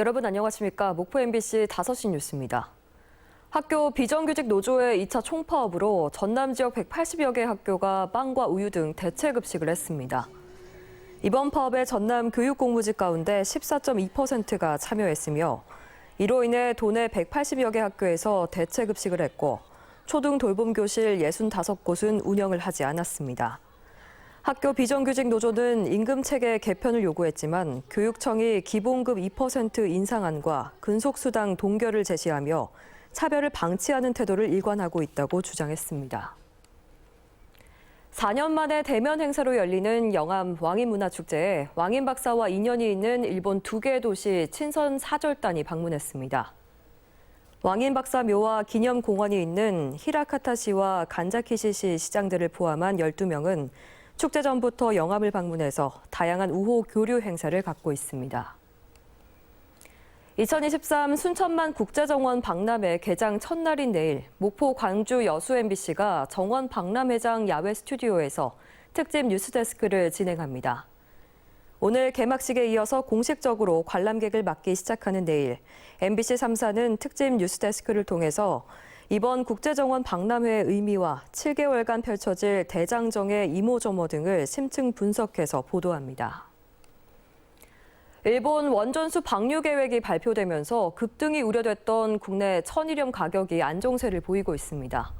여러분 안녕하십니까? 목포 MBC 5시 뉴스입니다. 학교 비정규직 노조의 2차 총파업으로 전남 지역 180여 개 학교가 빵과 우유 등 대체 급식을 했습니다. 이번 파업에 전남 교육 공무직 가운데 14.2%가 참여했으며 이로 인해 도내 180여 개 학교에서 대체 급식을 했고 초등 돌봄 교실 65곳은 운영을 하지 않았습니다. 학교 비정규직 노조는 임금 체계 개편을 요구했지만 교육청이 기본급 2% 인상안과 근속수당 동결을 제시하며 차별을 방치하는 태도를 일관하고 있다고 주장했습니다. 4년 만에 대면 행사로 열리는 영암 왕인문화축제에 왕인 박사와 인연이 있는 일본 두 개의 도시 친선 사절단이 방문했습니다. 왕인 박사 묘와 기념공원이 있는 히라카타시와 간자키시시 시장들을 포함한 12명은 축제 전부터 영암을 방문해서 다양한 우호 교류 행사를 갖고 있습니다. 2023 순천만 국제정원 박람회 개장 첫날인 내일 목포 광주 여수 MBC가 정원 박람회장 야외 스튜디오에서 특집 뉴스데스크를 진행합니다. 오늘 개막식에 이어서 공식적으로 관람객을 맞기 시작하는 내일 MBC 3사는 특집 뉴스데스크를 통해서 이번 국제정원 박람회의 의미와 7개월간 펼쳐질 대장정의 이모저모 등을 심층 분석해서 보도합니다. 일본 원전수 방류 계획이 발표되면서 급등이 우려됐던 국내 천일염 가격이 안정세를 보이고 있습니다.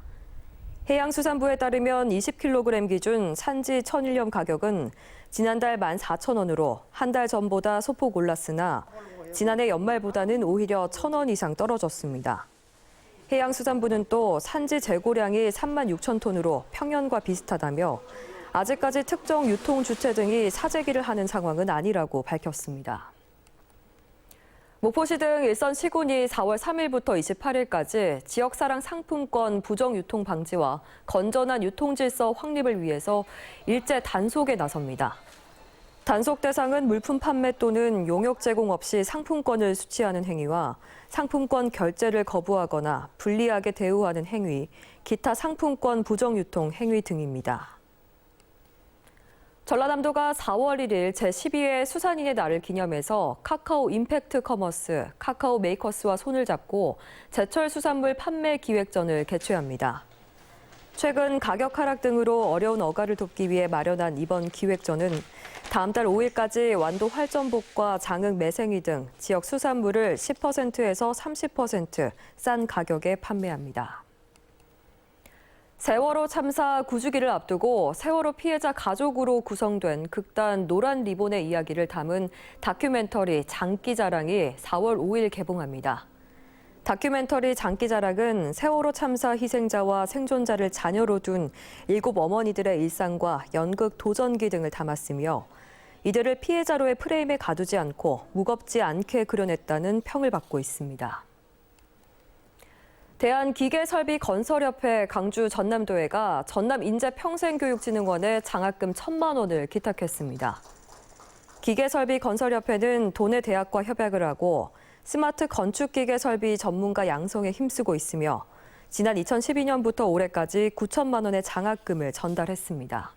해양수산부에 따르면 20kg 기준 산지 천일염 가격은 지난달 14,000원으로 한 달 전보다 소폭 올랐으나 지난해 연말보다는 오히려 1,000원 이상 떨어졌습니다. 해양수산부는 또 산지 재고량이 3만 6천 톤으로 평년과 비슷하다며 아직까지 특정 유통 주체 등이 사재기를 하는 상황은 아니라고 밝혔습니다. 목포시 등 일선 시군이 4월 3일부터 28일까지 지역사랑 상품권 부정 유통 방지와 건전한 유통 질서 확립을 위해서 일제 단속에 나섭니다. 단속 대상은 물품 판매 또는 용역 제공 없이 상품권을 수취하는 행위와 상품권 결제를 거부하거나 불리하게 대우하는 행위, 기타 상품권 부정 유통 행위 등입니다. 전라남도가 4월 1일 제12회 수산인의 날을 기념해서 카카오 임팩트 커머스, 카카오 메이커스와 손을 잡고 제철 수산물 판매 기획전을 개최합니다. 최근 가격 하락 등으로 어려운 어가를 돕기 위해 마련한 이번 기획전은 다음 달 5일까지 완도 활전복과 장흥 매생이 등 지역 수산물을 10%에서 30%싼 가격에 판매합니다. 세월호 참사 9주기를 앞두고 세월호 피해자 가족으로 구성된 극단 노란 리본의 이야기를 담은 다큐멘터리 장기자랑이 4월 5일 개봉합니다. 다큐멘터리 장기자랑은 세월호 참사 희생자와 생존자를 자녀로 둔 일곱 어머니들의 일상과 연극 도전기 등을 담았으며 이들을 피해자로의 프레임에 가두지 않고 무겁지 않게 그려냈다는 평을 받고 있습니다. 대한기계설비건설협회 강주 전남도회가 전남인재평생교육진흥원에 장학금 1천만 원을 기탁했습니다. 기계설비건설협회는 도내 대학과 협약을 하고 스마트 건축기계 설비 전문가 양성에 힘쓰고 있으며 지난 2012년부터 올해까지 9천만 원의 장학금을 전달했습니다.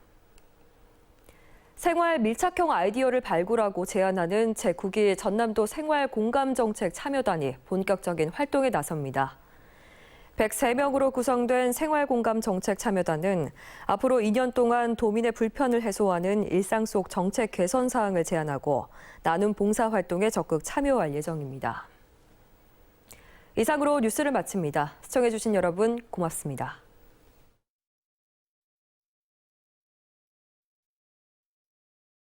생활 밀착형 아이디어를 발굴하고 제안하는 제9기 전남도 생활 공감 정책 참여단이 본격적인 활동에 나섭니다. 103명으로 구성된 생활공감 정책 참여단은 앞으로 2년 동안 도민의 불편을 해소하는 일상 속 정책 개선 사항을 제안하고 나눔 봉사 활동에 적극 참여할 예정입니다. 이상으로 뉴스를 마칩니다. 시청해주신 여러분 고맙습니다.